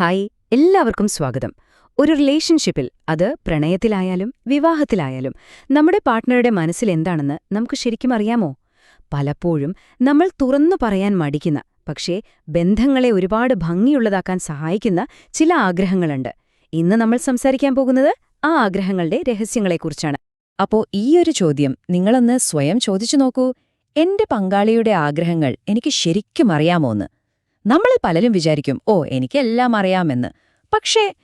Hi എല്ലാവർക്കും സ്വാഗതം. ഒരു റിലേഷൻഷിപ്പിൽ അത് പ്രണയത്തിലായാലും വിവാഹത്തിലായാലും നമ്മുടെ പാർട്ട്ണറുടെ മനസ്സിൽ എന്താണെന്ന് നമുക്ക് ശരിക്കും അറിയാമോ? പലപ്പോഴും നമ്മൾ തുറന്നു പറയാൻ മടിക്കുന്ന പക്ഷേ ബന്ധങ്ങളെ ഒരുപാട് ഭംഗിയുള്ളതാക്കാൻ സഹായിക്കുന്ന ചില ആഗ്രഹങ്ങളുണ്ട്. ഇന്ന് നമ്മൾ സംസാരിക്കാൻ പോകുന്നത് ആ ആഗ്രഹങ്ങളുടെ രഹസ്യങ്ങളെക്കുറിച്ചാണ്. അപ്പോ ഈയൊരു ചോദ്യം നിങ്ങളൊന്ന് സ്വയം ചോദിച്ചു നോക്കൂ. എന്റെ പങ്കാളിയുടെ ആഗ്രഹങ്ങൾ എനിക്ക് ശരിക്കും അറിയാമോന്ന് നമ്മൾ പലരും വിചാരിക്കും ഓ എനിക്ക് എല്ലാം അറിയാമെന്ന്. പക്ഷേ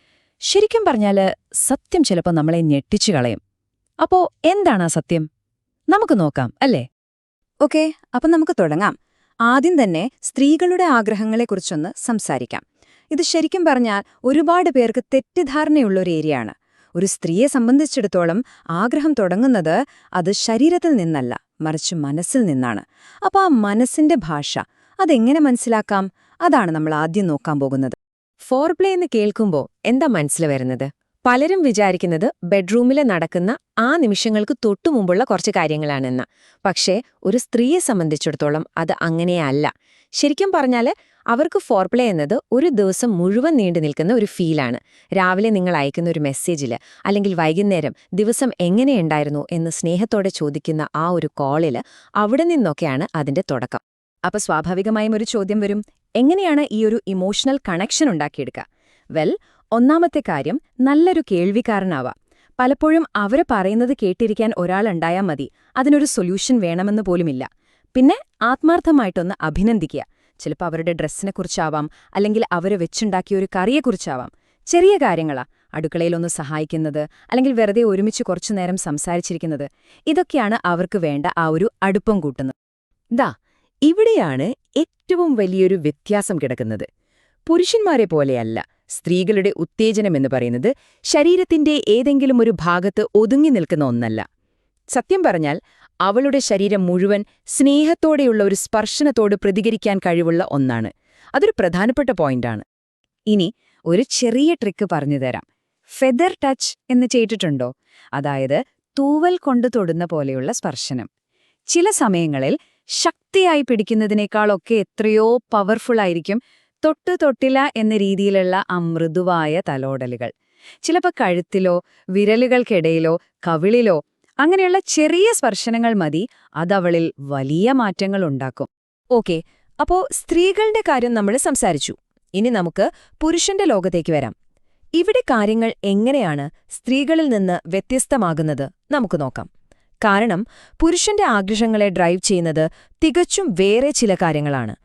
ശരിക്കും പറഞ്ഞാൽ സത്യം ചിലപ്പോൾ നമ്മളെ ഞെട്ടിച്ചു കളയും. അപ്പോ എന്താണ് ആ സത്യം? നമുക്ക് നോക്കാം അല്ലേ? ഓക്കെ അപ്പം നമുക്ക് തുടങ്ങാം. ആദ്യം തന്നെ സ്ത്രീകളുടെ ആഗ്രഹങ്ങളെക്കുറിച്ചൊന്ന് സംസാരിക്കാം. ഇത് ശരിക്കും പറഞ്ഞാൽ ഒരുപാട് പേർക്ക് തെറ്റിദ്ധാരണയുള്ള ഒരു ഏരിയയാണ്. ഒരു സ്ത്രീയെ സംബന്ധിച്ചിടത്തോളം ആഗ്രഹം തുടങ്ങുന്നത് അത് ശരീരത്തിൽ നിന്നല്ല മറിച്ച് മനസ്സിൽ നിന്നാണ്. അപ്പോൾ ആ മനസ്സിന്റെ ഭാഷ അതെങ്ങനെ മനസ്സിലാക്കാം? അതാണ് നമ്മൾ ആദ്യം നോക്കാൻ പോകുന്നത്. ഫോർ പ്ലേ എന്ന് കേൾക്കുമ്പോൾ എന്താ മനസ്സിൽ വരുന്നത്? പലരും വിചാരിക്കുന്നത് ബെഡ്റൂമിൽ നടക്കുന്ന ആ നിമിഷങ്ങൾക്ക് തൊട്ടു തൊട്ടുമുമ്പുള്ള കുറച്ച് കാര്യങ്ങളാണെന്ന്. പക്ഷേ ഒരു സ്ത്രീയെ സംബന്ധിച്ചിടത്തോളം അത് അങ്ങനെയല്ല. ശരിക്കും പറഞ്ഞാൽ അവർക്ക് ഫോർപ്ലേ എന്നത് ഒരു ദിവസം മുഴുവൻ നീണ്ടു നിൽക്കുന്ന ഒരു ഫീലാണ് രാവിലെ നിങ്ങൾ അയക്കുന്ന ഒരു മെസ്സേജിൽ അല്ലെങ്കിൽ വൈകുന്നേരം ദിവസം എങ്ങനെയുണ്ടായിരുന്നു എന്ന് സ്നേഹത്തോടെ ചോദിക്കുന്ന ആ ഒരു കോളിൽ അവിടെ നിന്നൊക്കെയാണ് അതിന്റെ തുടക്കം. അപ്പോൾ സ്വാഭാവികമായും ഒരു ചോദ്യം വരും എങ്ങനെയാണ് ഈ ഒരു ഇമോഷണൽ കണക്ഷൻ ഉണ്ടാക്കിയെടുക്കുക? വെൽ ഒന്നാമത്തെ കാര്യം നല്ലൊരു കേൾവിക്കാരനാവാം. പലപ്പോഴും അവർ പറയുന്നത് കേട്ടിരിക്കാൻ ഒരാളുണ്ടായാൽ മതി. അതിനൊരു സൊല്യൂഷൻ വേണമെന്ന് പോലുമില്ല. പിന്നെ ആത്മാർത്ഥമായിട്ടൊന്ന് അഭിനന്ദിക്കുക. ചിലപ്പോൾ അവരുടെ ഡ്രസ്സിനെക്കുറിച്ചാവാം അല്ലെങ്കിൽ അവർ വെച്ചുണ്ടാക്കിയ ഒരു കറിയെക്കുറിച്ചാവാം ചെറിയ കാര്യങ്ങളാ. അടുക്കളയിലൊന്ന് സഹായിക്കുന്നത് അല്ലെങ്കിൽ വെറുതെ ഒരുമിച്ച് കുറച്ചു നേരം സംസാരിച്ചിരിക്കുന്നത്. ഇതൊക്കെയാണ് അവർക്ക് വേണ്ട ആ ഒരു അടുപ്പം കൂട്ടുന്നത്. ദാ ഇവിടെയാണ് ഏറ്റവും വലിയൊരു വ്യത്യാസം കിടക്കുന്നത്. പുരുഷന്മാരെ പോലെയല്ല സ്ത്രീകളുടെ ഉത്തേജനം എന്ന് പറയുന്നത് ശരീരത്തിന്റെ ഏതെങ്കിലും ഒരു ഭാഗത്ത് ഒതുങ്ങി നിൽക്കുന്ന ഒന്നല്ല. സത്യം പറഞ്ഞാൽ അവളുടെ ശരീരം മുഴുവൻ സ്നേഹത്തോടെയുള്ള ഒരു സ്പർശനത്തോട് പ്രതികരിക്കാൻ കഴിവുള്ള ഒന്നാണ്. അതൊരു പ്രധാനപ്പെട്ട പോയിന്റാണ്. ഇനി ഒരു ചെറിയ ട്രിക്ക് പറഞ്ഞുതരാം ഫെദർ ടച്ച് എന്ന് ചെയ്തിട്ടുണ്ടോ? അതായത് തൂവൽ കൊണ്ട് തൊടുന്ന പോലെയുള്ള സ്പർശനം. ചില സമയങ്ങളിൽ ശക്തിയായി പിടിക്കുന്നതിനേക്കാളൊക്കെ എത്രയോ പവർഫുൾ ആയിരിക്കും തൊട്ട് തൊട്ടില്ല എന്ന രീതിയിലുള്ള ആ മൃദുവായ തലോടലുകൾ. ചിലപ്പോൾ കഴുത്തിലോ വിരലുകൾക്കിടയിലോ കവിളിലോ അങ്ങനെയുള്ള ചെറിയ സ്പർശനങ്ങൾ മതി അതവളിൽ വലിയ മാറ്റങ്ങൾ ഉണ്ടാക്കും. ഓക്കെ അപ്പോ സ്ത്രീകളുടെ കാര്യം നമ്മൾ സംസാരിച്ചു. ഇനി നമുക്ക് പുരുഷന്റെ ലോകത്തേക്ക് വരാം. ഇവിടെ കാര്യങ്ങൾ എങ്ങനെയാണ് സ്ത്രീകളിൽ നിന്ന് വ്യത്യസ്തമാകുന്നത് നമുക്ക് നോക്കാം. കാരണം പുരുഷന്റെ ആഗ്രഹങ്ങളെ ഡ്രൈവ് ചെയ്യുന്നത് തികച്ചും വേറെ ചില കാര്യങ്ങളാണ്.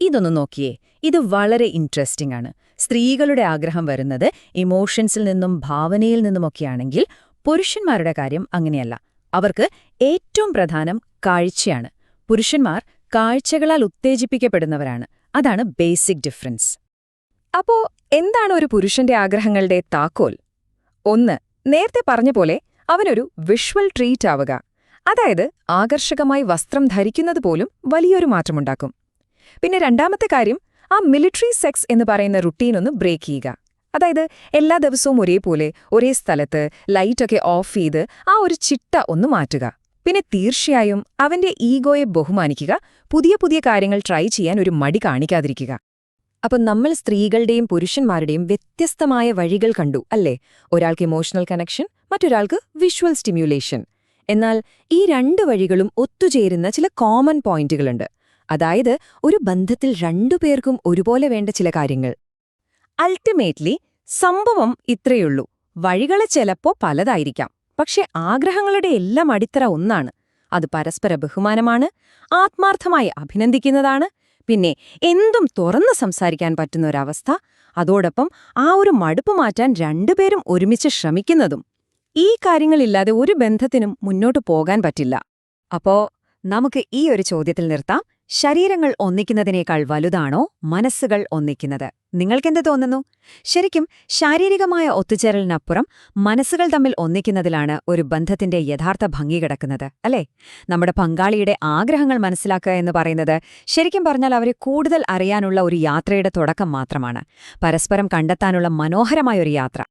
ഇതൊന്ന് നോക്കിയേ. ഇത് വളരെ ഇൻട്രസ്റ്റിംഗ് ആണ്. സ്ത്രീകളുടെ ആഗ്രഹം വരുന്നത് ഇമോഷൻസിൽ നിന്നും ഭാവനയിൽ നിന്നുമൊക്കെയാണെങ്കിൽ പുരുഷന്മാരുടെ കാര്യം അങ്ങനെയല്ല. അവർക്ക് ഏറ്റവും പ്രധാനം കാഴ്ചയാണ്. പുരുഷന്മാർ കാഴ്ചകളാൽ ഉത്തേജിപ്പിക്കപ്പെടുന്നവരാണ്. അതാണ് ബേസിക് ഡിഫറൻസ് അപ്പോ എന്താണ് ഒരു പുരുഷന്റെ ആഗ്രഹങ്ങളുടെ താക്കോൽ? ഒന്ന് നേരത്തെ പറഞ്ഞ പോലെ അവനൊരു വിഷ്വൽ ട്രീറ്റ് ആവുക. അതായത് ആകർഷകമായി വസ്ത്രം ധരിക്കുന്നത് പോലും വലിയൊരു മാറ്റമുണ്ടാക്കും. പിന്നെ രണ്ടാമത്തെ കാര്യം ആ മിലിറ്ററി സെക്സ് എന്ന് പറയുന്ന റുട്ടീനൊന്ന് ബ്രേക്ക് ചെയ്യുക. അതായത് എല്ലാ ദിവസവും ഒരേപോലെ ഒരേ സ്ഥലത്ത് ലൈറ്റൊക്കെ ഓഫ് ചെയ്ത് ആ ഒരു ചിട്ട ഒന്ന് മാറ്റുക. പിന്നെ തീർച്ചയായും അവന്റെ ഈഗോയെ ബഹുമാനിക്കുക പുതിയ പുതിയ കാര്യങ്ങൾ ട്രൈ ചെയ്യാൻ ഒരു മടി കാണിക്കാതിരിക്കുക. അപ്പൊ നമ്മൾ സ്ത്രീകളുടെയും പുരുഷന്മാരുടെയും വ്യത്യസ്തമായ വഴികൾ കണ്ടു അല്ലേ? ഒരാൾക്ക് ഇമോഷണൽ കണക്ഷൻ മറ്റൊരാൾക്ക് വിഷ്വൽ സ്റ്റിമ്യുലേഷൻ എന്നാൽ ഈ രണ്ട് വഴികളും ഒത്തുചേരുന്ന ചില കോമൺ പോയിന്റുകളുണ്ട് അതായത് ഒരു ബന്ധത്തിൽ രണ്ടു പേർക്കും ഒരുപോലെ വേണ്ട ചില കാര്യങ്ങൾ. അൾട്ടിമേറ്റ്ലി സംഭവം ഇത്രയുള്ളൂ. വഴികളെ ചിലപ്പോ പലതായിരിക്കാം. പക്ഷെ ആഗ്രഹങ്ങളുടെ എല്ലാം അടിത്തറ ഒന്നാണ്. അത് പരസ്പര ബഹുമാനമാണ് ആത്മാർത്ഥമായി അഭിനന്ദിക്കുന്നതാണ് പിന്നെ എന്തും തുറന്ന് സംസാരിക്കാൻ പറ്റുന്ന ഒരവസ്ഥ. അതോടൊപ്പം ആ ഒരു മടുപ്പ് മാറ്റാൻ രണ്ടുപേരും ഒരുമിച്ച് ശ്രമിക്കുന്നതും. ഈ കാര്യങ്ങളില്ലാതെ ഒരു ബന്ധത്തിനും മുന്നോട്ട് പോകാൻ പറ്റില്ല. അപ്പോ നമുക്ക് ഈ ഒരു ചോദ്യത്തിൽ നിർത്താം. ശരീരങ്ങൾ ഒന്നിക്കുന്നതിനേക്കാൾ വലുതാണോ മനസ്സുകൾ ഒന്നിക്കുന്നത്? നിങ്ങൾക്കെന്ത് തോന്നുന്നു? ശരിക്കും ശാരീരികമായ ഒത്തുചേരലിനപ്പുറം മനസ്സുകൾ തമ്മിൽ ഒന്നിക്കുന്നതിലാണ് ഒരു ബന്ധത്തിന്റെ യഥാർത്ഥ ഭംഗി കിടക്കുന്നത് അല്ലേ? നമ്മുടെ പങ്കാളിയുടെ ആഗ്രഹങ്ങൾ മനസ്സിലാക്കുക എന്ന് പറയുന്നത് ശരിക്കും പറഞ്ഞാൽ അവരെ കൂടുതൽ അറിയാനുള്ള ഒരു യാത്രയുടെ തുടക്കം മാത്രമാണ്. പരസ്പരം കണ്ടെത്താനുള്ള മനോഹരമായൊരു യാത്ര.